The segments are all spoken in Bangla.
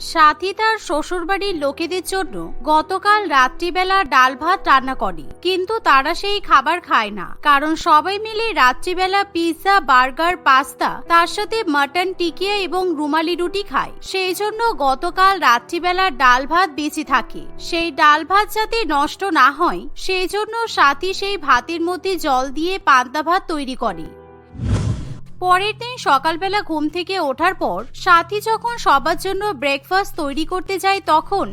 সাথী তার শ্বশুরবাড়ির লোকেদের জন্য গতকাল রাত্রিবেলা ডাল ভাত রান্না করে। কিন্তু তারা সেই খাবার খায় না। কারণ সবাই মিলে রাত্রিবেলা পিৎজা, বার্গার, পাস্তা, তার সাথে মাটন টিকিয়া এবং রুমালি রুটি খায়। সেই জন্য গতকাল রাত্রিবেলা ডাল ভাত বেঁচে থাকে। সেই ডাল ভাত যাতে নষ্ট না হয়, সেই জন্য সাথী সেই ভাতের মধ্যে জল দিয়ে পান্তা ভাত তৈরি করে। পরের দিন সকালবেলা ঘুম থেকে ওঠার পর সাথী যখন সবার জন্য ব্রেকফাস্ট তৈরি করতে যায় তখন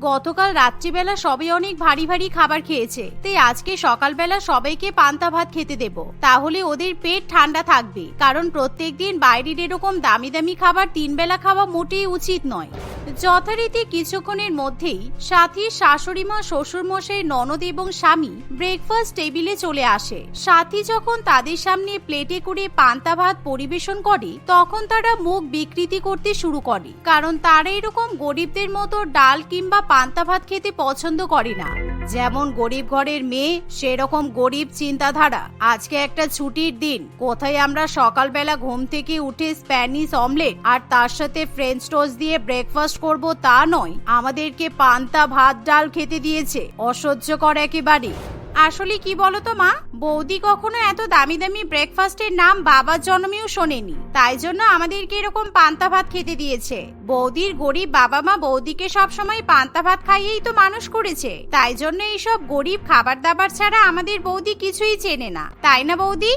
গতকাল রাত্রিবেলা সবাই অনেক ভারী ভারী খাবার খেয়েছে। তাই আজকে সকালবেলা সবাইকে পান্তা ভাত খেতে দেব। তাহলে ওদের পেট ঠান্ডা থাকবে। কারণ প্রত্যেক দিন বাইরের এরকম দামি দামি খাবার তিন বেলা খাওয়া মোটেই উচিত নয়। যথারীতি কিছুক্ষণের মধ্যেই সাথী শাশুড়ি মা শ্বশুর মশাই ননদ এবং স্বামী ব্রেকফাস্ট টেবিলে চলে আসে। সাথী যখন তাদের সামনে প্লেটে করে পান্তা ভাত পরিবেশন করে, তখন তারা মুখ বিকৃতি করতে শুরু করে। কারণ তারা এরকম গরিবদের মতো ডাল কিংবা পান্তা ভাত খেতে পছন্দ করে না। যেমন গরিব ঘরের মেয়ে, সেরকম গরিব চিন্তাধারা। আজকে একটা ছুটির দিন। কোথায় আমরা সকালবেলা ঘুম থেকে উঠে স্প্যানিশ অমলেট আর তার সাথে ফ্রেঞ্চ টোস্ট দিয়ে ব্রেকফাস্ট করব তা নয়। আমাদেরকে পান্তা, ভাত, ডাল খেতে দিয়েছে। অসহ্যকর একেবারে। আসলে কি বলতো মা? বৌদি কখনো এত দামি দামি ব্রেকফাস্টের নাম বাবার জন্মেও শোনেনি। তাই জন্য আমাদেরকে এরকম পান্তা, ভাত খেতে দিয়েছে। বৌদির গরিব বাবা মা বৌদিকে সবসময় পান্তা, ভাত খাইয়েই তো মানুষ করেছে। তাই জন্য এইসব গরিব খাবার দাবার ছাড়া আমাদের বৌদি কিছুই চেনে না। তাই না বৌদি?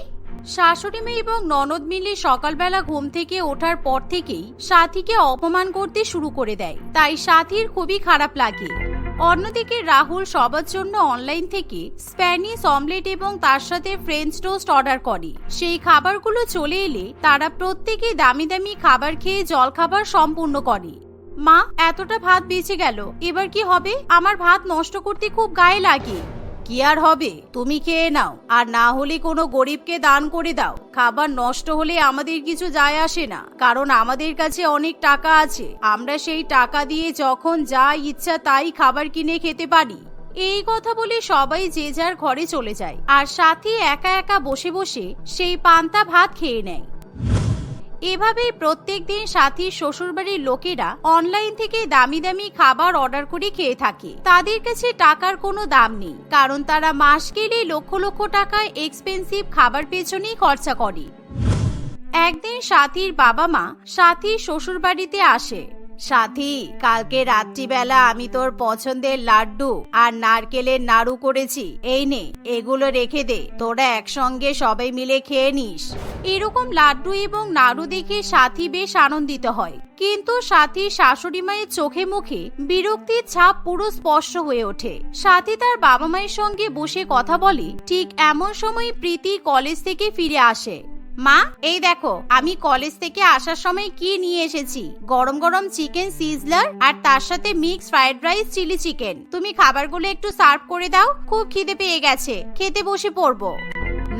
শাশুড়ি মেয়ে এবং ননদ মিলে সকালবেলা ঘুম থেকে ওঠার পর থেকেই সাথীকে অপমান করতে শুরু করে দেয়। তাই সাথীর খুবই খারাপ লাগে। অন্যদিকে রাহুল সবার জন্য অনলাইন থেকে স্প্যানিশ অমলেট এবং তার সাথে ফ্রেঞ্চ টোস্ট অর্ডার করে। সেই খাবারগুলো চলে এলে তারা প্রত্যেকে দামি দামি খাবার খেয়ে জলখাবার সম্পূর্ণ করে। মা, এতটা ভাত বেঁচে গেল, এবার কি হবে? আমার ভাত নষ্ট করতে খুব গায়ে লাগে। কি আর হবে? তুমি খেয়ে নাও। আর না হলে কোনো গরিবকে দান করে দাও। খাবার নষ্ট হলে আমাদের কিছু যায় আসে না। কারণ আমাদের কাছে অনেক টাকা আছে। আমরা সেই টাকা দিয়ে যখন যা ইচ্ছা তাই খাবার কিনে খেতে পারি। এই কথা বলে সবাই যে যার ঘরে চলে যায়। আর সাথী একা একা বসে বসে সেই পান্তা ভাত খেয়ে নেয়। এভাবেই প্রত্যেক দিন সাথীর শ্বশুরবাড়ির লোকেরা অনলাইন থেকে দামি দামি খাবার অর্ডার করে খেয়ে থাকে। তাদের কাছে টাকার কোনো দাম নেই, কারণ তারা মাস গেলে লক্ষ লক্ষ টাকায় এক্সপেন্সিভ খাবার পেছনেই খরচা করে। একদিন সাথীর বাবা মা সাথী শ্বশুর বাড়িতে আসে। সাথী, কালকে রাত্রিবেলা আমি তোর পছন্দের লাড্ডু আর নারকেলের নাড়ু করেছি। এই নে, এগুলো রেখে দে। তোরা একসঙ্গে সবাই মিলে খেয়ে নিস। এরকম লাড্ডু এবং নাড়ু দেখে সাথী বেশ আনন্দিত হয়। কিন্তু সাথী শাশুড়ি মায়ের চোখে মুখে বিরক্তির ছাপ পুরো স্পষ্ট হয়ে ওঠে। সাথী তার বাবা মায়ের সঙ্গে বসে কথা বলে ঠিক এমন সময় প্রীতি কলেজ থেকে ফিরে আসে। মা, এই দেখো, আমি কলেজ থেকে আসার সময় কি নিয়ে এসেছি? গরম গরম চিকেন সিজলার আর তার সাথে mix fried rice chilli chicken তুমি খাবারগুলো একটু সার্ভ করে দাও, খুব খিদে পেয়ে গেছে। খেতে বসে পড়ব।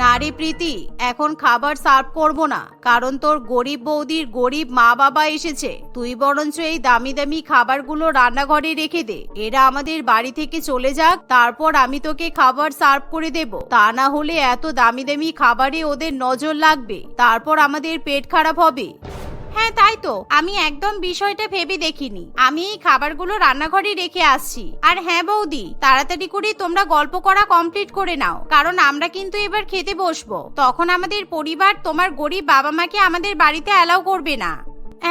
নারী প্রীতি, এখন খাবার সার্ভ করব না, কারণ তোর গরিব বৌদির গরিব মা বাবা এসেছে। তুই বরঞ্চ এই দামি দামি খাবারগুলো রান্নাঘরে রেখে দে। এরা আমাদের বাড়ি থেকে চলে যাক, তারপর আমি তোকে খাবার সার্ভ করে দেব। তা না হলে এত দামি দামি খাবারে ওদের নজর লাগবে। তারপর আমাদের পেট খারাপ হবে। হ্যাঁ তাই তো। আমি একদম বিষয়টা ভেবে দেখিনি। আমি এই খাবারগুলো রান্নাঘরে রেখে আসছি। আর হ্যাঁ বৌদি, তাড়াতাড়ি করে তোমরা গল্প করা কমপ্লিট করে নাও, কারণ আমরা কিন্তু এবার খেতে বসবো। তখন আমাদের পরিবার তোমার গরিব বাবা মাকে আমাদের বাড়িতে অ্যালাউ করবে না।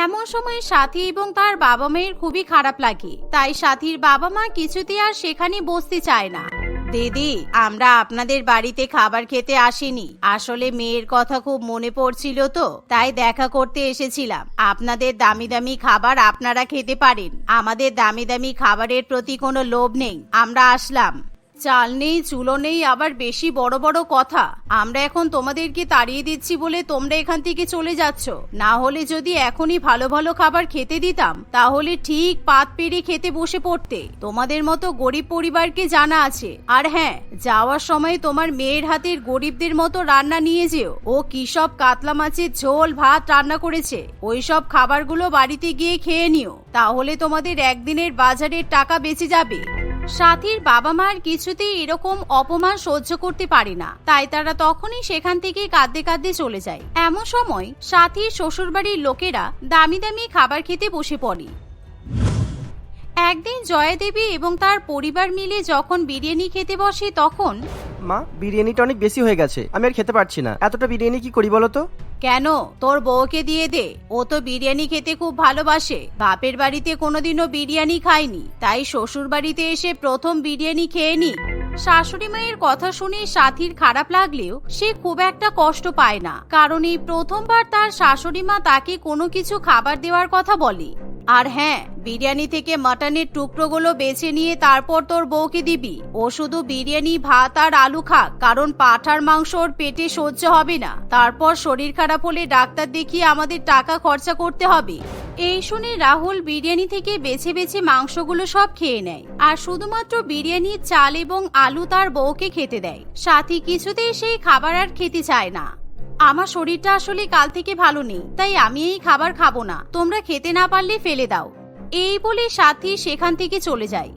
এমন সময় সাথী এবং তার বাবা মায়ের খুবই খারাপ লাগে। তাই সাথীর বাবা মা কিছুতে আর সেখানে বসতে চায় না। দিদি, আমরা আপনাদের বাড়িতে খাবার খেতে আসিনি। আসলে মেয়ের কথা খুব মনে পড়ছিল তো, তাই দেখা করতে এসেছিলাম। আপনাদের দামি দামি খাবার আপনারা খেতে পারেন। আমাদের দামি দামি খাবারের প্রতি কোনো লোভ নেই। আমরা আসলাম। চাল নেই, চুলো নেই, আবার বেশি বড় বড় কথা। আমরা এখন তোমাদেরকে তাড়িয়ে দিচ্ছি বলে তোমরা এখান থেকে চলে যাচ্ছ। না হলে যদি এখনই ভালো ভালো খাবার খেতে দিতাম, তাহলে ঠিক পাত পেরে খেতে বসে পড়তে। তোমাদের মতো গরিব পরিবারকে জানা আছে। আর হ্যাঁ যাওয়ার সময় তোমার মেয়ের হাতের গরিবদের মতো রান্না নিয়ে যেও। ও কি সব কাতলা মাছের ঝোল, ভাত রান্না করেছে। ওই সব খাবারগুলো বাড়িতে গিয়ে খেয়ে নিও। তাহলে তোমাদের একদিনের বাজারের টাকা বেঁচে যাবে। সাথীর বাবা মার কিছুতেই এরকম অপমান সহ্য করতে পারে না। তাই তারা তখনই সেখান থেকে কাঁদতে কাঁদতে চলে যায়। এমন সময় সাথীর শ্বশুরবাড়ির লোকেরা দামি দামি খাবার খেতে বসে পড়ে। একদিন জয়া দেবী এবং তার পরিবার মিলে যখন বিরিয়ানি খেতে বসে তখন মা বিরিয়ানিটা অনেক বেশি হয়ে গেছে। আমি আর খেতে পারছি না। এতটা বিরিয়ানি কি করি বলো তো? কেন? তোর বউকে দিয়ে দে। ও তো বিরিয়ানি খেতে খুব ভালোবাসে। বাপের বাড়িতে কোনোদিনও বিরিয়ানি খায়নি। তাই শ্বশুর বাড়িতে এসে প্রথম বিরিয়ানি খেয়ে নি। শাশুড়ি মায়ের কথা শুনে সাথীর খারাপ লাগলেও সে খুব একটা কষ্ট পায় না। কারণ এই প্রথমবার তার শাশুড়ি মা তাকে কোনো কিছু খাবার দেওয়ার কথা বলে। আর হ্যাঁ বিরিয়ানি থেকে মাটনের টুকরোগুলো বেছে নিয়ে তারপর তোর বউকে দিবি। ও শুধু বিরিয়ানি, ভাত আর আলু খাক, কারণ পাঠার মাংস ওর পেটে সহ্য হবে না। তারপর শরীর খারাপ হলে ডাক্তার দেখিয়ে আমাদের টাকা খরচা করতে হবে। এই শুনে রাহুল বিরিয়ানি থেকে বেছে বেছে মাংসগুলো সব খেয়ে নেয়। আর শুধুমাত্র বিরিয়ানির চাল এবং আলু তার বউকে খেতে দেয়। সাথী কিছুতেই সেই খাবার আর খেতে চায় না। আমার শরীরটা আসলে কাল থেকে ভালো নেই, তাই আমি এই খাবার খাব না। তোমরা খেতে না পারলে ফেলে দাও। এই বলে সাথী সেখান থেকে চলে যায়।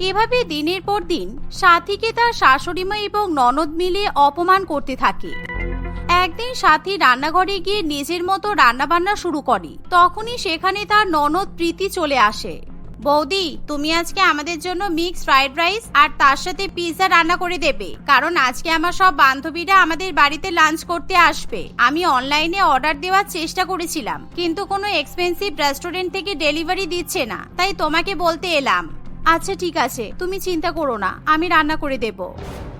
এভাবে দিনের পর দিন সাথীকে তার শাশুড়িমা এবং ননদ মিলে অপমান করতে থাকে। একদিন সাথী রান্নাঘরে গিয়ে নিজের মতো রান্নাবান্না শুরু করে। তখনই সেখানে তার ননদ প্রীতি চলে আসে। বৌদি, তুমি আজকে আমাদের জন্য মিক্স ফ্রাইড রাইস আর তার সাথে পিৎজা রান্না করে দেবে। কারণ আজকে আমার সব বান্ধবীরা আমাদের বাড়িতে লাঞ্চ করতে আসবে। আমি অনলাইনে অর্ডার দেওয়ার চেষ্টা করেছিলাম, কিন্তু কোনো এক্সপেন্সিভ রেস্টুরেন্ট থেকে ডেলিভারি দিচ্ছে না। তাই তোমাকে বলতে এলাম আচ্ছা ঠিক আছে, তুমি চিন্তা করো না, আমি রান্না করে দেব।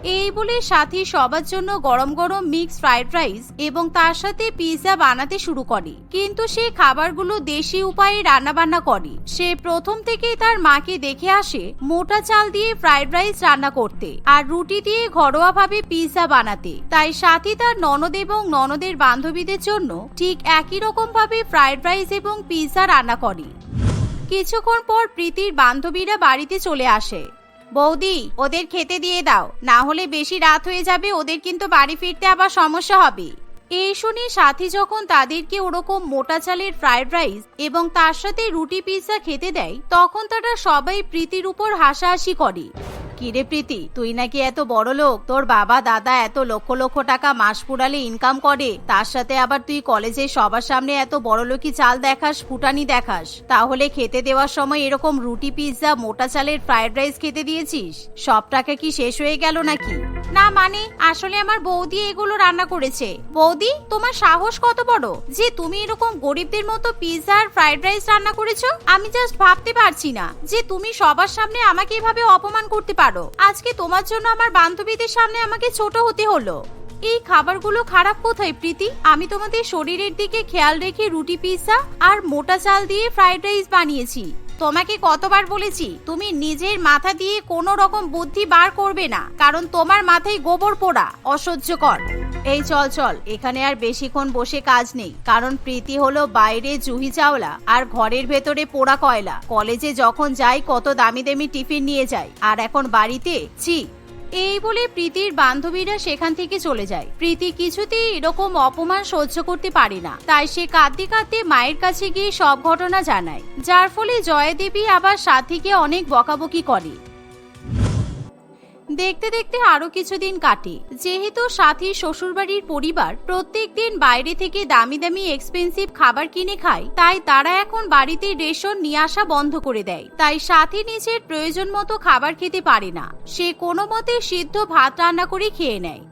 এই বলে সাথী সবার জন্য গরম গরম মিক্স ফ্রাইড রাইস এবং তার সাথে পিৎজা বানাতে শুরু করে। কিন্তু সে খাবারগুলো দেশি উপায়ে রান্না বান্না করে। সে প্রথম থেকেই তার মাকে দেখে আসে মোটা চাল দিয়ে ফ্রাইড রাইস রান্না করতে আর রুটি দিয়ে ঘরোয়াভাবে পিৎজা বানাতে। তাই সাথী তার ননদ এবং ননদের বান্ধবীদের জন্য ঠিক একই রকম ভাবে ফ্রাইড রাইস এবং পিৎজা রান্না করে। কিছুক্ষণ পর প্রীতির বান্ধবীরা বাড়িতে চলে আসে। বৌদি, ওদের খেতে দিয়ে দাও। না হলে বেশি রাত হয়ে যাবে, ওদের কিন্তু বাড়ি ফিরতে আবার সমস্যা হবে। এই শুনে সাথী যখন তাদেরকে ওরকম মোটা চালের ফ্রাইড রাইস এবং তার সাথে রুটি পিৎজা খেতে দেয়, তখন তারা সবাই প্রীতির উপর হাসাহাসি করে। কিরে প্রীতি? তুই নাকি এত বড় লোক? তোর বাবা, দাদা এত লক্ষ লক্ষ টাকা মাস পুরালে ইনকাম করে। তার সাথে আবার তুই কলেজে সবার সামনে এত বড় লোকি চাল দেখাস, ফুটানি দেখাস। তাহলে খেতে দেওয়ার সময় এরকম রুটি পিৎজা মোটা চালের ফ্রাইড রাইস খেতে দিয়েছিস? সব টাকা কি শেষ হয়ে গেল নাকি? না মানে আসলে আমার বৌদি এগুলো রান্না করেছে। বৌদি, তোমার সাহস কত বড়? যে তুমি এরকম গরিবদের মতো পিৎজা আর ফ্রাইড রাইস রান্না করেছ, আমি জাস্ট ভাবতে পারছি না। যে তুমি সবার সামনে আমাকে এভাবে অপমান করতে পারো। আজকে তোমার জন্য আমার বান্ধবীদের সামনে আমাকে ছোট হতে হলো। এই খাবারগুলো খারাপ কোথায়, প্রীতি? আমি তোমাদের শরীরের দিকে খেয়াল রেখে রুটি পিৎজা আর মোটা চাল দিয়ে ফ্রাইড রাইস বানিয়েছি। তোমাকে কতবার বলেছি, তুমি নিজের মাথা দিয়ে কোনো রকম বুদ্ধি বার করবে না, কারণ তোমার মাথায় গোবর পোড়া, অসহ্যকর। এই চল চল, এখানে আর বেশিক্ষণ বসে কাজ নেই, কারণ প্রীতি হলো বাইরে জুহি চাওলা আর ঘরের ভেতরে পোড়া কয়লা। কলেজে যখন যাই কত দামি দামি টিফিন নিয়ে যাই, আর এখন বাড়িতে, ছি এই বলে প্রীতির বান্ধবীরা সেখান থেকে চলে যায়। প্রীতি কিছুতেই এরকম অপমান সহ্য করতে পারে না। তাই সে কাঁদতে কাঁদতে মায়ের কাছে গিয়ে সব ঘটনা জানায়। যার ফলে জয়দেবী আবার সাথীকে অনেক বকাবকি করে। দেখতে দেখতে আরও কিছুদিন কাটে। যেহেতু সাথীর শ্বশুরবাড়ির পরিবার প্রত্যেক দিন বাইরে থেকে দামি দামি এক্সপেন্সিভ খাবার কিনে খায়, তাই তারা এখন বাড়িতে রেশন নিয়ে আসা বন্ধ করে দেয়। তাই সাথী নিজের প্রয়োজন মতো খাবার খেতে পারে না। সে কোনো মতে সিদ্ধ ভাত রান্না করে খেয়ে নেয়।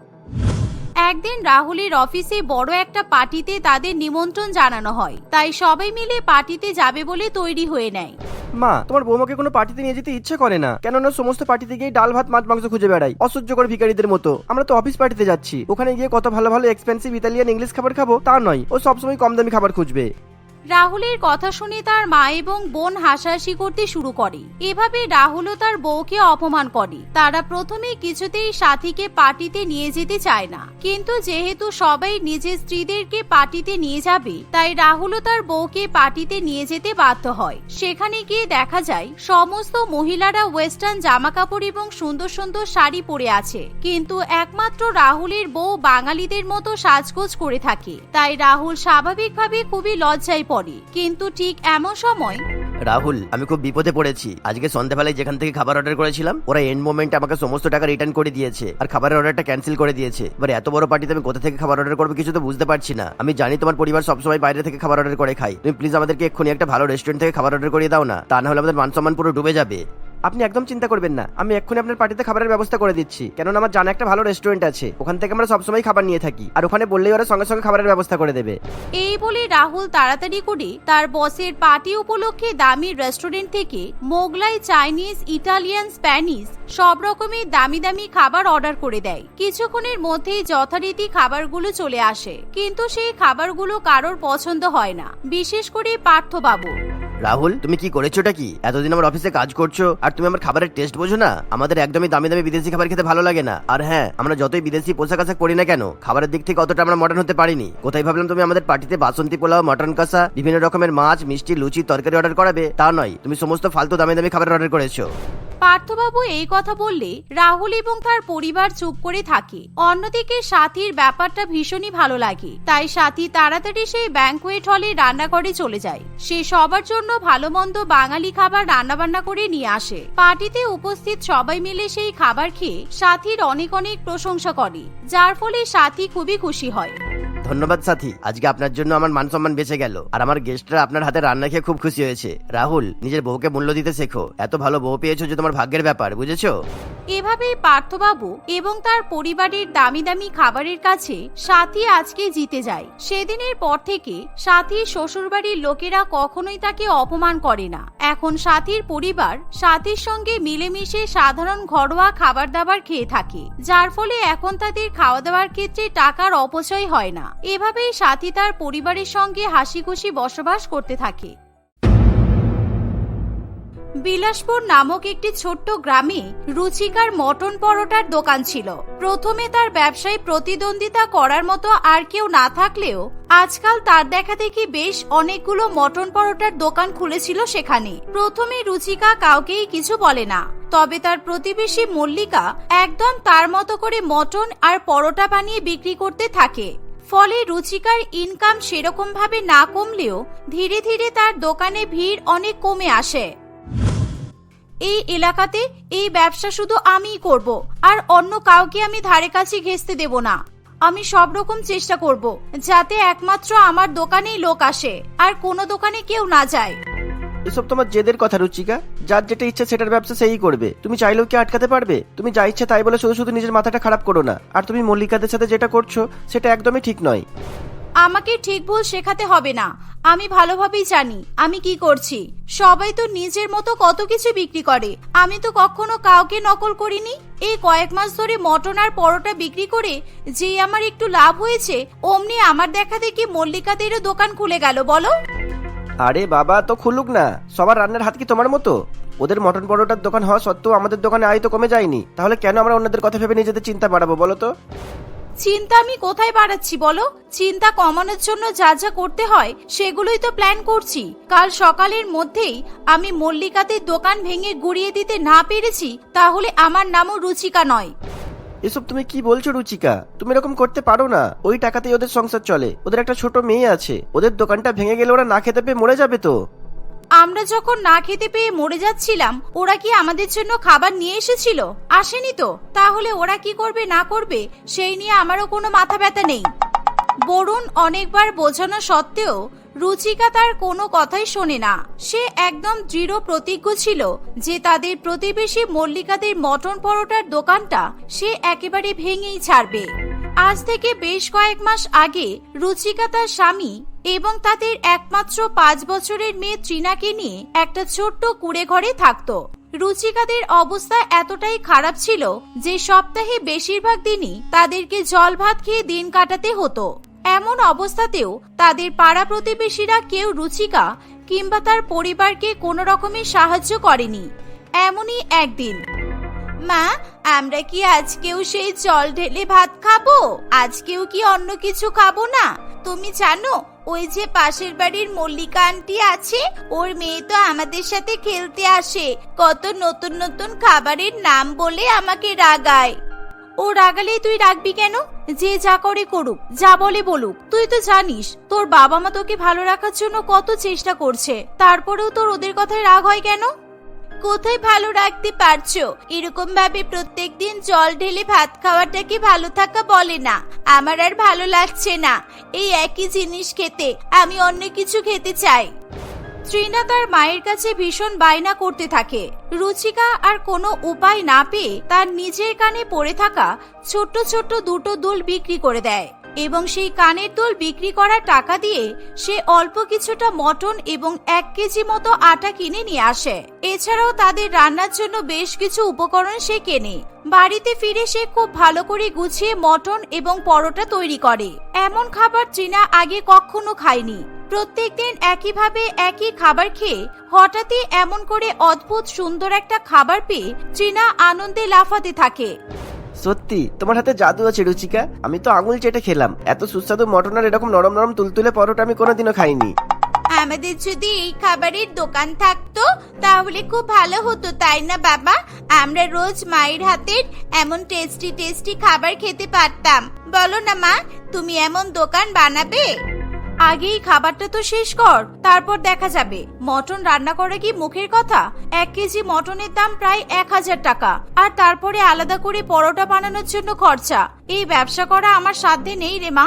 একদিন রাহুলের অফিসে বড় একটা পার্টিতে তাদের নিমন্ত্রণ জানানো হয়, তাই সবাই মিলে পার্টিতে যাবে বলে তৈরি হয়ে নেয়। মা, তোমার বৌমাকে কোনো পার্টিতে নিয়ে যেতে ইচ্ছে করে না। কেননা সমস্ত পার্টিতে গিয়ে ডাল, ভাত, মাছ, মাংস খুঁজে বেড়াই। অসহ্য করে ভিকারিদের মতো। আমরা তো অফিস পার্টিতে যাচ্ছি। ওখানে গিয়ে কত ভালো ভালো এক্সপেন্সিভ ইতালিয়ান ইংলিশ খাবার খাব তা নয়। ও সবসময় কম দামি খাবার খুঁজবে। রাহুলের কথা শুনে তার মা এবং বোন হাসাহাসি করতে শুরু করে। এভাবে রাহুলও তার বউকে অপমান করে। তারা প্রথমে কিছুতেই সাথীকে পার্টিতে নিয়ে যেতে চায় না। কিন্তু যেহেতু সবাই নিজের স্ত্রীদেরকে পার্টিতে নিয়ে যাবে, তাই রাহুলও তার বউকে পার্টিতে নিয়ে যেতে বাধ্য হয়। সেখানে গিয়ে দেখা যায়, সমস্ত মহিলারা ওয়েস্টার্ন জামা কাপড় এবং সুন্দর সুন্দর শাড়ি পরে আছে। কিন্তু একমাত্র রাহুলের বউ বাঙালিদের মতো সাজগোজ করে থাকে। তাই রাহুল স্বাভাবিকভাবে খুবই লজ্জায় পড়ে, কিন্তু ঠিক এমন সময় রাহুল, আমি খুব বিপদে পড়েছি। আজকে সন্ধ্যাবেলায় যেখান থেকে খাবার অর্ডার করেছিলাম, ওরা এন্ড মোমেন্টে আমাকে সমস্ত টাকা রিটার্ন করে দিয়েছে আর খাবারের অর্ডারটা ক্যান্সেল করে দিয়েছে। এবার এত বড় পার্টিতে আমি কোথা থেকে খাবার অর্ডার করব কিছু তো বুঝতে পারছি না। আমি জানি তোমার পরিবার সবসময় বাইরে থেকে খাবার অর্ডার করে খাই তুমি প্লিজ আমাদেরকে এক্ষুনি একটা ভালো রেস্টুরেন্ট থেকে খাবার অর্ডার করিয়ে দাও না। তা না হলে আমাদের মান সম্মান পুরো ডুবে যাবে। আপনি একদম চিন্তা করবেন না। আমি এক্ষুনি আপনার পার্টিতে খাবারের ব্যবস্থা করে দিচ্ছি। কেননা আমার জানা একটা ভালো রেস্টুরেন্ট আছে। ওখান থেকে আমরা সবসময় খাবার নিয়ে থাকি। আর ওখানে বললেই ওরা সঙ্গে সঙ্গে খাবারের ব্যবস্থা করে দেবে। এই বলে রাহুল তাড়াতাড়ি করে তার বসের পার্টি উপলক্ষে দামি রেস্টুরেন্ট থেকে মোগলাই চাইনিজ ইটালিয়ান স্প্যানিশ সব রকমের দামি দামি খাবার অর্ডার করে দেয়। কিছুক্ষণের মধ্যেই যথারীতি খাবারগুলো চলে আসে। কিন্তু সেই খাবারগুলো কারোর পছন্দ হয় না। বিশেষ করে পার্থবাবু। রাহুল তুমি কি করেছোটা কি? এতদিন আমার অফিসে কাজ করছ আর তুমি আমার খাবারের টেস্ট বোঝো না? আমাদের একদমই দামি দামি বিদেশি খাবার খেতে ভালো লাগে না। আর হ্যাঁ আমরা যতই বিদেশি পোশাক আশাক করি না কেন, খাবারের দিক থেকে অতটা আমরা মডার্ন হতে পারিনি। কোথায় ভাবলাম তুমি আমাদের পার্টিতে বাসন্তী পোলাও মটন কষা, বিভিন্ন রকমের মাছ, মিষ্টি, লুচি, তরকারি অর্ডার করাবে? তা নয়, তুমি সমস্ত ফালতু দামি দামি খাবার অর্ডার করেছ। পার্থবাবু এই কথা বললে রাহুল এবং তার পরিবার চুপ করে থাকে। অন্যদিকে সাথীর ব্যাপারটা ভীষণই ভালো লাগে। তাই সাথী তাড়াতাড়ি সেই ব্যাংকুয়েট হলে রান্নাঘরে চলে যায়। সে সবার জন্য ভালো মন্দ বাঙালি খাবার রান্নাবান্না করে নিয়ে আসে। পার্টিতে উপস্থিত সবাই মিলে সেই খাবার খেয়ে সাথীর অনেক অনেক প্রশংসা করে, যার ফলে সাথী খুবই খুশি হয়। ধন্যবাদ সাথী, আজকে আপনার জন্য আমার মান সম্মান বেঁচে গেল। আর আমার গেস্টরা আপনার হাতে রান্না খেয়ে খুব খুশি হয়েছে। রাহুল, নিজের বউকে মূল্য দিতে শেখো। এত ভালো বউ পেয়েছ যে তোমার ভাগ্যের ব্যাপার, বুঝেছ? এভাবেই পার্থবাবু এবং তার পরিবারের দামি দামি খাবারের কাছে সাথী আজকে জিতে যায়। সেদিনের পর থেকে সাথীর শ্বশুরবাড়ির লোকেরা কখনোই তাকে অপমান করে না। এখন সাথীর পরিবার সাথীর সঙ্গে মিলেমিশে সাধারণ ঘরোয়া খাবার দাবার খেয়ে থাকে, যার ফলে এখন তাদের খাওয়া দাওয়ার ক্ষেত্রে টাকার অপচয় হয় না। এভাবেই সাথী তার পরিবারের সঙ্গে হাসি খুশি বসবাস করতে থাকে। বিলাসপুর নামক একটি ছোট্ট গ্রামে রুচিকার মটন পরোটার দোকান ছিল। প্রথমে তার ব্যবসায় প্রতিদ্বন্দ্বিতা করার মতো আর কেউ না থাকলেও আজকাল তার দেখা দেখি বেশ অনেকগুলো মটন পরোটার দোকান খুলেছিল সেখানে। প্রথমে রুচিকা কাউকেই কিছু বলে না, তবে তার প্রতিবেশী মল্লিকা একদম তার মতো করে মটন আর পরোটা বানিয়ে বিক্রি করতে থাকে। ফলে রুচিকার ইনকাম সেরকম ভাবে না কমলেও ধীরে ধীরে তার দোকানে ভিড় অনেক কমে আসে। এই এলাকাতে এই ব্যবসা শুধু আমিই করব, আর অন্য কাউকে আমি ধারে কাছে ঘেঁচতে দেব না। আমি সব রকম চেষ্টা করব, যাতে একমাত্র আমার দোকানেই লোক আসে, আর কোনো দোকানে কেউ না যায়। এসব তোমার জেদের কথা, রুচিকা। যার যেটা ইচ্ছা সেটার ব্যবসা সেই করবে। তুমি চাইলেও কি আটকাতে পারবে? তুমি যা ইচ্ছা তাই বলে শুধু শুধু নিজের মাথাটা খারাপ করো না। আর তুমি মল্লিকাদের সাথে যেটা করছ, সেটা একদমই ঠিক নয়। আমাকে ঠিক ভুল শেখাতে হবে না। আমি ভালোভাবেই জানি, আমি কি করছি। সবাই তো নিজের মতো কত কিছু বিক্রি করে। আমি তো কখনো কাউকে নকল করিনি। এই কয়েক মাস ধরে মটন আর পরোটা বিক্রি করে যে আমার একটু লাভ হয়েছে, অমনি আমার দেখা দেখি মল্লিকাদেরও দোকান খুলে গেল, বলো। আরে বাবা, তো খুলুক না। সবার রান্নার হাত কি তোমার মতো? ওদের মটন পরোটার দোকান হওয়া সত্ত্বেও আমাদের দোকানে আয় তো কমে যায়নি। তাহলে কেন আমরা অন্যদের কথা ভেবে নিজেদের চিন্তা বাড়াবো, বলো তো? চিন্তা আমি কোথায় বাড়াচ্ছি বলো? চিন্তা কমানোর জন্য যা যা করতে হয়, সেগুলোই তো প্ল্যান করছি। কাল সকালের মধ্যেই আমি মল্লিকাদের দোকান ভেঙে গুড়িয়ে দিতে না পেরেছি, তাহলে আমার নামও রুচিকা নয়। এসব তুমি কি বলছো রুচিকা? তুমি এরকম করতে পারো না। ওই টাকাতেই ওদের সংসার চলে। ওদের একটা ছোট মেয়ে আছে। ওদের দোকানটা ভেঙে গেলে ওরা না খেতে পেয়ে মরে যাবে তো। আমরা যখন না খেতে পেয়ে মরে যাচ্ছিলাম, ওরা কি আমাদের জন্য খাবার নিয়ে এসেছিল? আসেনি তো। তাহলে ওরা কি করবে, না করবে, সেই নিয়ে আমারও কোনো মাথা ব্যথা নেই। বরুণ অনেকবার বোঝানো সত্ত্বেও রুচিকা তার কোনো কথাই শোনে না। সে একদম দৃঢ় প্রতিজ্ঞ ছিল যে তাদের প্রতিবেশী মল্লিকাদের মটন পরোটার দোকানটা সে একেবারে ভেঙেই ছাড়বে। আজ থেকে বেশ কয়েক মাস আগে রুচিকা তার স্বামী এবং তাদের একমাত্র পাঁচ বছরের মেয়ে ত্রিনাকে নিয়ে একটা ছোট্ট কুড়ে ঘরে থাকতো। রুচিকাদের অবস্থা এতটাই খারাপ ছিল যে সপ্তাহে বেশিরভাগ দিনই তাদেরকে জল ভাত খেয়ে দিন কাটাতে হতো। এমন অবস্থাতেও তাদের পাড়া প্রতিবেশীরা কেউ রুচিকা কিংবা তার পরিবারকে কোনো রকমের সাহায্য করেনি। এমনই একদিন মা, আমরা কি আজকেও সেই জল ঢেলে ভাত খাব? আজকেও কি অন্য কিছু খাব না? তুমি জানো, ওই যে পাশের বাড়ির মল্লিকা আন্টি আছে, ওর মেয়ে তো আমাদের সাথে খেলতে আসে। কত নতুন নতুন খাবারের নাম বলে আমাকে রাগায়। ও রাগালেই তুই রাখবি কেন? যে যা করে করুক, যা বলে বলুক, তুই তো জানিস, তোর বাবা মা তোকে ভালো রাখার জন্য কত চেষ্টা করছে। তারপরেও তোর ওদের কথায় রাগ হয় কেন? কোথায় ভালো রাখতে পারছ? এরকম ভাবে প্রত্যেক দিন জল ঢেলে ভাত খাওয়াটা কি ভালো থাকা বলে না? আমার আর ভালো লাগছে না। এই একই জিনিস খেতে, আমি অন্য কিছু খেতে চাই। ত্রিনা তার মায়ের কাছে ভীষণ বায়না করতে থাকে। রুচিকা আর কোনো উপায় না পেয়ে তার নিজের কানে পড়ে থাকা ছোট্ট ছোট্ট দুটো দুল বিক্রি করে দেয়। এবং সেই কানের দুল বিক্রি করার টাকা দিয়ে সে অল্প কিছুটা মটন এবং এক কেজি মতো আটা কিনে নিয়ে আসে। এছাড়াও তাদের রান্নার জন্য বেশ কিছু উপকরণ সে কেনে। বাড়িতে ফিরে সে খুব ভালো করে গুছিয়ে মটন এবং পরোটা তৈরি করে। এমন খাবার চীনা আগে কখনো খায়নি। প্রত্যেকদিন একইভাবে একই খাবার খেয়ে হঠাৎই এমন করে অদ্ভুত সুন্দর একটা খাবার পেয়ে চীনা আনন্দে লাফাতে থাকে। সত্যি, তোমার হাতে জাদু আছে, রুচিকা? আমি তো আঙুল চেটে খেলাম। এত সুস্বাদু মটন আর এরকম নরম নরম তুলতুলে পরোটা আমি কোনোদিনও খাইনি। আমাদের যদি এই খাবারের দোকান থাকতো, তাহলে খুব ভালো হতো, তাই না বাবা? আমরা রোজ মায়ের হাতের এমন টেস্টি টেস্টি খাবার খেতে পারতাম। বলো না মা, তুমি এমন দোকান বানাবে? আগেই খাবারটা তো শেষ কর, তারপর দেখা যাবে। মটন রান্না করা কি মুখের কথা? এক কেজি মটনের দাম প্রায় এক হাজার টাকা। আর তারপরে আলাদা করে পরোটা বানানোর জন্য খরচা। এই ব্যবসা করা আমার সাধ্যে নেই রে মা।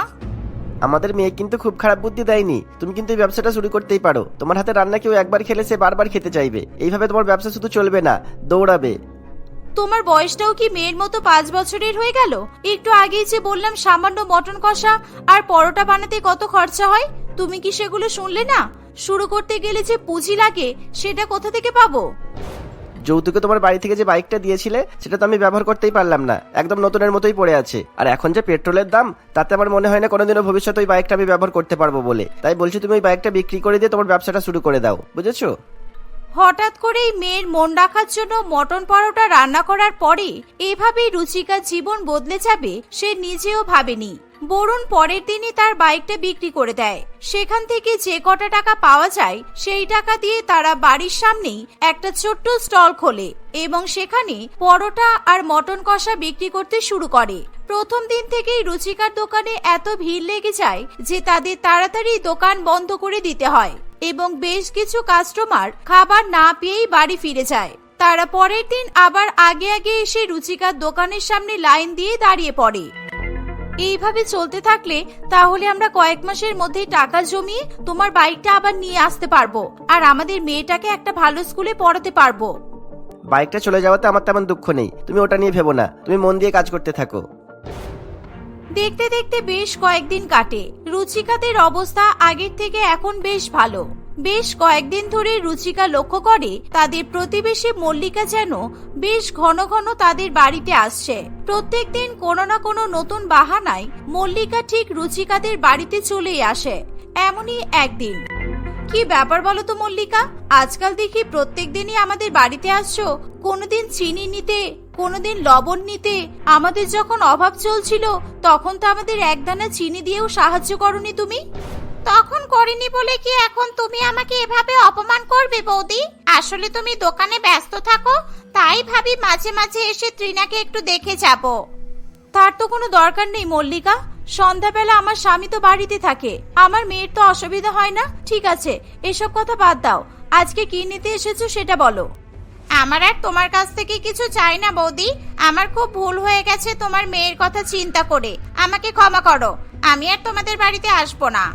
আমাদের মেয়ে কিন্তু খুব খারাপ বুদ্ধি দেয়নি। তুমি কিন্তু এই ব্যবসাটা শুরু করতেই পারো। তোমার হাতে রান্না কেউ একবার খেলে সে বারবার খেতে চাইবে। এইভাবে তোমার ব্যবসা শুধু চলবে না, দৌড়াবে। তোমার বয়সটাও কি মেয়ের মতো পাঁচ বছরের হয়ে গেল? একটু আগেই যে বললাম সামান্য মটন কষা আর পরোটা বানাতে কত খরচা হয়, তুমি কি সেগুলো শুনলে না? শুরু করতে গেলে যে পুঁজি লাগে, সেটা কোথা থেকে পাবো? যৌতুকে তোমার বাড়ি থেকে যে বাইকটা দিয়েছিলে, সেটা তো আমি ব্যবহার করতেই পারলাম না। একদম নতুনের মতোই পড়ে আছে। আর এখন যে পেট্রোলের দাম, তাতে আমার মনে হয় না কোনোদিনও ভবিষ্যতে ওই বাইকটা আমি ব্যবহার করতে পারব বলে। তাই বলছি তুমি ওই বাইকটা বিক্রি করে দিয়ে তোমার ব্যবসাটা শুরু করে দাও। বুঝেছ? হঠাৎ করেই মেয়ের মন রাখার জন্য মটন পরোটা রান্না করার পরে এভাবেই রুচিকার জীবন বদলে যাবে সে নিজেও ভাবেনি। বরুণ পরের দিনই তার বাইকটা বিক্রি করে দেয়। সেখান থেকে যে কটা টাকা পাওয়া যায়, সেই টাকা দিয়ে তারা বাড়ির সামনেই একটা ছোট্ট স্টল খোলে এবং সেখানে পরোটা আর মটন কষা বিক্রি করতে শুরু করে। প্রথম দিন থেকেই রুচিকার দোকানে এত ভিড় লেগে যায় যে তাদের তাড়াতাড়ি দোকান বন্ধ করে দিতে হয়। এবং বেশ কিছু কাস্টমার খাবার না পেয়েই বাড়ি ফিরে যায়। তারা পরের দিন আবার আগে আগে এসে রুচিকার দোকানের সামনে লাইন দিয়ে দাঁড়িয়ে পড়ে। এইভাবে চলতে থাকলে তাহলে আমরা কয়েক মাসের মধ্যেই টাকা জমিয়ে তোমার বাইকটা আবার নিয়ে আসতে পারব আর আমাদের মেয়েটাকে একটা ভালো স্কুলে পড়াতে পারব। বাইকটা চলে যাওয়াতে আমার তেমন দুঃখ নেই। তুমি ওটা নিয়ে ভেবো না। তুমি মন দিয়ে কাজ করতে থাকো। দেখতে দেখতে বেশ কয়েকদিন কাটে। রুচিকাদের অবস্থা আগের থেকে এখন বেশ ভালো। বেশ কয়েকদিন ধরে রুচিকা লক্ষ্য করে, তাদের প্রতিবেশী মল্লিকা যেন বেশ ঘন ঘন তাদের বাড়িতে আসছে। প্রত্যেকদিন কোনো না কোনো নতুন বাহানায় মল্লিকা ঠিক রুচিকাদের বাড়িতে চলেই আসে। এমনই একদিন। কি ব্যাপার বলো তো মল্লিকা? আজকাল দেখি প্রত্যেক দিনই আমাদের বাড়িতে আসছো, কোনোদিন চিনি নিতে, কোনোদিন লবণ নিতে। আমাদের যখন অভাব চলছিল, তখন তো আমাদের একদানা চিনি দিয়েও সাহায্য করনি তুমি। তখন করিনি বলে কি এখন তুমি আমাকে এভাবে অপমান করবে বৌদি? আসলে তুমি দোকানে ব্যস্ত থাকো, তাই ভাবি মাঝে মাঝে এসে ত্রিনাকে একটু দেখে যাব। তার তো কোনো দরকার নেই মল্লিকা। সন্ধ্যাবেলা আমার স্বামী তো বাড়িতে থাকে। আমার মেয়ের তো অসুবিধা হয় না। ঠিক আছে এসব কথা বাদ দাও। আজকে কি নিতে এসেছ সেটা বলো। আমার আর তোমার কাছ থেকে কিছু চাই না বৌদি। আমার খুব ভুল হয়ে গেছে তোমার মেয়ের কথা চিন্তা করে। আমাকে ক্ষমা করো। আমি আর তোমাদের বাড়িতে আসব না।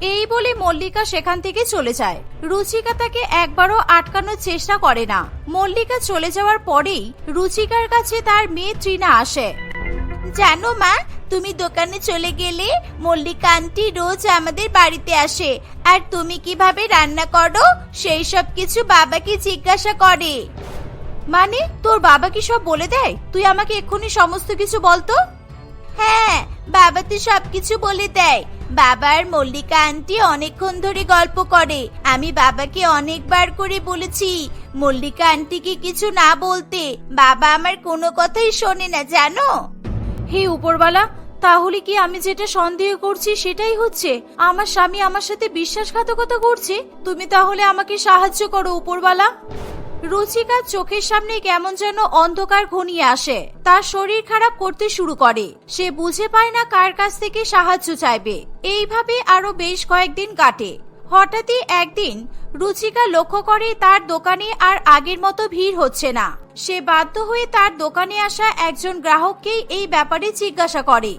এই বলে মল্লিকা সেখান থেকে চলে যায়। রুচিকা তাকে একবারও আটকানোর চেষ্টা করে না। মল্লিকা চলে যাওয়ার পরেই রুচিকার কাছে তার মেয়ে ত্রিনা আসে। জানো মা তুমি দোকানে চলে গেলে মল্লিকা আন্টি রোজ আমাদের বাড়িতে আসে। আর তুমি কীভাবে রান্না করো, সেই সব কিছু বাবাকে জিজ্ঞাসা করে। মানে তোর বাবা কি সব বলে দেয়? তুই আমাকে এক্ষুনি সমস্ত কিছু বলতো? হ্যাঁ বাবা তো সবকিছু বলে দেয়। বাবার মল্লিকা আন্টি অনেকক্ষণ ধরে গল্প করে। আমি বাবাকে অনেকবার করে বলেছি মল্লিকা আন্টিকে কিছু না বলতে? বাবা আমার কোনো কথাই শোনে না, জানো? হে উপরওয়ালা তাহলে কি আমি যেটা সন্দেহ করছি সেটাই হচ্ছে? আমার স্বামী আমার সাথে বিশ্বাসঘাতকতা করছে? তুমি তাহলে আমাকে সাহায্য করো, উপরওয়ালা। রুচিকার চোখের সামনে কেমন যেন অন্ধকার ঘনিয়ে আসে। তার শরীর খারাপ করতে শুরু করে। সে বুঝে পায় না কার কাছ থেকে সাহায্য চাইবে। এইভাবে আরও বেশ কয়েকদিন কাটে। হঠাৎই একদিন রুচিকা লক্ষ্য করে তার দোকানে আর আগের মতো ভিড় হচ্ছে না। সে বাধ্য হয়ে তার দোকানে আসা একজন গ্রাহককেই এই ব্যাপারে জিজ্ঞাসা করে।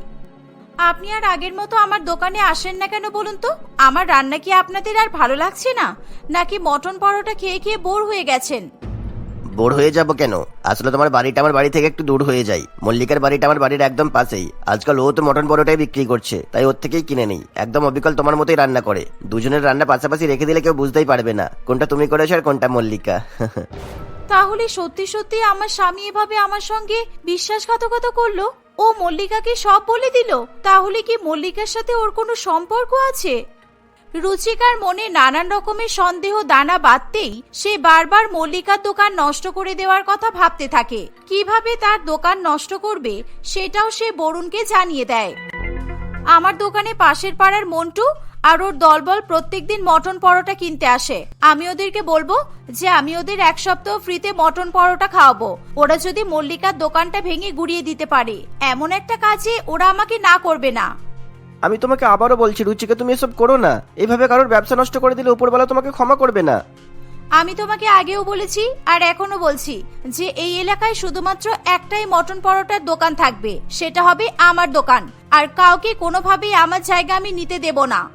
আপনি আর আগের মতো আমার দোকানে আসেন না কেন বলুন তো? আমার রান্না কি আপনাদের আর ভালো লাগছে না? নাকি মটন পরোটা খেয়ে খেয়ে বোর হয়ে গেছেন? বোর হয়ে যাব কেন? আসলে তোমার বাড়িটা আমার বাড়ি থেকে একটু দূর হয়ে যায়। মল্লিকার বাড়িটা আমার বাড়ির একদম পাশেই। আজকাল ও তো মটন পরোটাই বিক্রি করছে তাই ওর থেকেই কিনে নেই। একদম অবিকল তোমার মতোই রান্না করে। দুজনের রান্না পাশাপাশি রেখে দিলে কেউ বুঝতেই পারবে না কোনটা তুমি করেছ আর কোনটা মল্লিকা। তাহলে সত্যি সত্যি আমার স্বামী এভাবে আমার সঙ্গে বিশ্বাসঘাতকতা করল? ও মল্লিকাকে সব বলে দিল? তাহলে কি মল্লিকার সাথে ওর কোনো সম্পর্ক আছে? রুচিকার মনে নানান রকমের সন্দেহ দানা বাঁধতেই সে বারবার মল্লিকার দোকান নষ্ট করে দেওয়ার কথা ভাবতে থাকে। কীভাবে তার দোকান নষ্ট করবে সেটাও সে বরুণকে জানিয়ে দেয়। আমার দোকানে পাশের পাড়ার মন্টু আর ওর দলবল প্রত্যেকদিন মটন পরোটা কিনতে আসে। আমি ওদেরকে বলব যে আমি ওদের এক সপ্তাহ ফ্রিতে মটন পরোটা খাওয়াবো। ওরা যদি মল্লিকার দোকানটা ভেঙে গুড়িয়ে দিতে পারে। এমন একটা কাজে ওরা আমাকে না করবে না। আমি তোমাকে আবারও বলছি রুচিকে তুমি এসব করো না। এইভাবে কারোর ব্যবসা নষ্ট করে দিলে উপরবেলা তোমাকে ক্ষমা করবে না। আমি তোমাকে আগেও বলেছি আর এখনও বলছি যে এই এলাকায় শুধুমাত্র একটাই মটন পরোটার দোকান থাকবে। সেটা হবে আমার দোকান। আর কাউকে কোনোভাবেই আমার জায়গা আমি নিতে দেব না।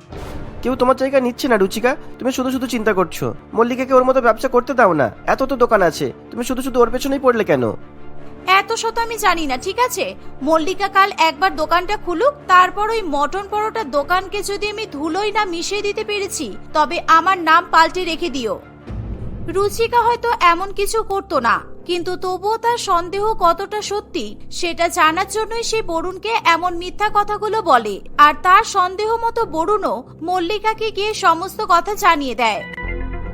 কেউ তোমার জায়গা নিচ্ছে না রুচিকা। তুমি শুধু শুধু চিন্তা করছ। মল্লিকাকে ওর মতো ব্যবসা করতে দাও না। এত তো দোকান আছে। তুমি শুধু শুধু ওর পেছনেই পড়লে কেন? এত শত আমি জানি না ঠিক আছে? মল্লিকা কাল একবার দোকানটা খুলুক তারপর ওই মটন পরোটার দোকানকে যদি আমি ধুলোই না মিশিয়ে দিতে পেরেছি তবে আমার নাম পাল্টে রেখে দিও। রুচিকা হয়তো এমন কিছু করতো না। কিন্তু তবুও তার সন্দেহ কতটা সত্যি সেটা জানার জন্যই সে বরুণকে এমন মিথ্যা কথাগুলো বলে। আর তার সন্দেহ মতো বরুণও মল্লিকাকে গিয়ে সমস্ত কথা জানিয়ে দেয়।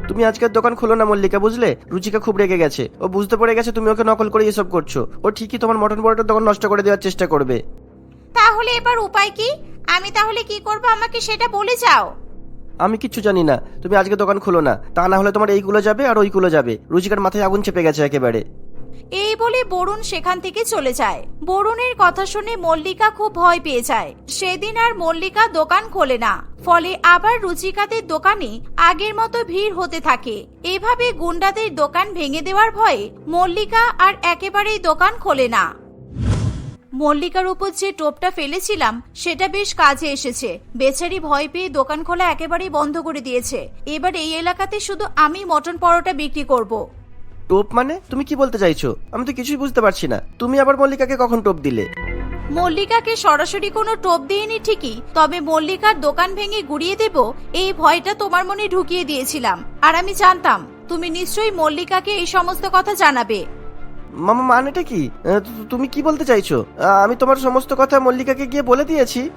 তুমি আজকের দোকান খোলো না মল্লিকা বুঝলে? রুচিকা খুব রেগে গেছে। ও বুঝতে পেরে গেছে তুমি ওকে নকল করে এসব করছ। ও ঠিকই তোমার মটন পরোটার দোকান নষ্ট করে দেওয়ার চেষ্টা করবে। তাহলে এবার উপায় কি? আমি তাহলে কি করব? আমাকে সেটা বলে যাও। আমি কিচ্ছু জানি না। তুমি আজকে দোকান খোলো না। তা না হলে তোমার এইগুলো যাবে আর ওইগুলো যাবে। রুচিকার মাথায় আগুন চেপে গেছে একেবারে। এই বলে বরুণ সেখান থেকে চলে যায়। বরুণের কথা শুনে মল্লিকা খুব ভয় পেয়ে যায়। সেদিন আর মল্লিকা দোকান খোলে না। ফলে আবার রুচিকাদের দোকানে আগের মতো ভিড় হতে থাকে। এভাবে গুন্ডাদের দোকান ভেঙে দেওয়ার ভয়ে মল্লিকা আর একেবারেই দোকান খোলে না। মল্লিকার উপর যে টোপটা ফেলেছিলাম সেটা বেশ কাজে এসেছে। বেচারি ভয় পেয়ে দোকান খোলা একেবারেই বন্ধ করে দিয়েছে। এবার এই এলাকাতে শুধু আমি মটন পরোটা বিক্রি করব। টোপ মানে? তুমি কি বলতে চাইছো? আমি তো কিছুই বুঝতে পারছি না। তুমি আবার মল্লিকাকে কখন টোপ দিলে? মল্লিকাকে সরাসরি কোনো টোপ দিইনি ঠিকই তবে মল্লিকার দোকান ভেঙে গুড়িয়ে দেব এই ভয়টা তোমার মনে ঢুকিয়ে দিয়েছিলাম। আর আমি জানতাম তুমি নিশ্চয়ই মল্লিকাকে এই সমস্ত কথা জানাবে। মামা, মানেটা কি? তুমি কি বলতে চাইছো? আমি তোমার সমস্ত কথা মল্লিকাকে গিয়ে বলে দিয়েছি।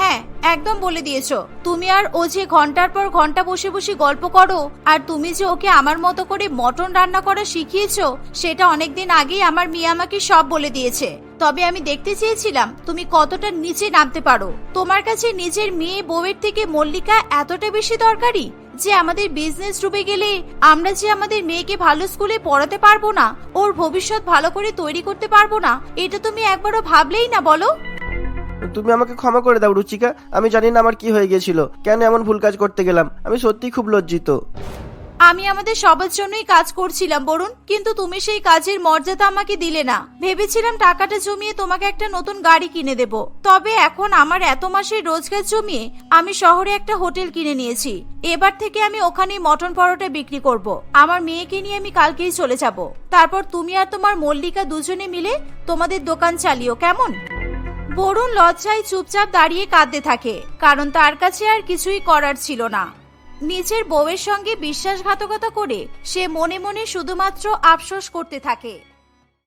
হ্যাঁ একদম বলে দিয়েছ। তুমি আর ও যে ঘণ্টার পর ঘণ্টা বসে বসে গল্প করো, আর তুমি যে ওকে আমার মতো করে মটন রান্না করা শিখিয়েছো, সেটা অনেকদিন আগেই আমার মেয়ে আমাকে সব বলে দিয়েছে। তবে আমি দেখতে চেয়েছিলাম তুমি কতটা নিচে নামতে পারো। তোমার কাছে নিজের মেয়ে বউয়ের থেকে মল্লিকা এতটা বেশি দরকারি? যে আমাদের বিজনেস ডুবে গেলে আমরা যে আমাদের মেয়েকে ভালো স্কুলে পড়াতে পারব না, ওর ভবিষ্যৎ ভালো করে তৈরি করতে পারব না, এটা তুমি একবারও ভাবলেই না বলো? তুমি আমাকে ক্ষমা করে দাও, রুচিকা। আমি জানি না আমার কি হয়ে গেছিল কেন এমন ভুল কাজ করতে গেলাম? আমি সত্যিই খুব লজ্জিত। আমি আমাদের সবার জন্যই কাজ করছিলাম, বরুণ। কিন্তু তুমি সেই কাজের মর্যাদা আমাকে দিলে না। ভেবেছিলাম টাকাটা জমিয়ে তোমাকে একটা নতুন গাড়ি কিনে দেব। তবে এখন আমার এত মাসের রোজগার জমিয়ে আমি শহরে একটা হোটেল কিনে নিয়েছি। এবার থেকে আমি ওখানেই মটন পরোটা বিক্রি করব। আমার মেয়েকে নিয়ে আমি কালকেই চলে যাব। তারপর তুমি আর তোমার মল্লিকা দুজনে মিলে তোমাদের দোকান চালিও, কেমন? বরুণ লজ্জায় চুপচাপ দাঁড়িয়ে কাঁদতে থাকে, কারণ তার কাছে আর কিছুই করার ছিল না। নিজের বউয়ের সঙ্গে বিশ্বাসঘাতকতা করে সে মনে মনে শুধুমাত্র আফসোস করতে থাকে।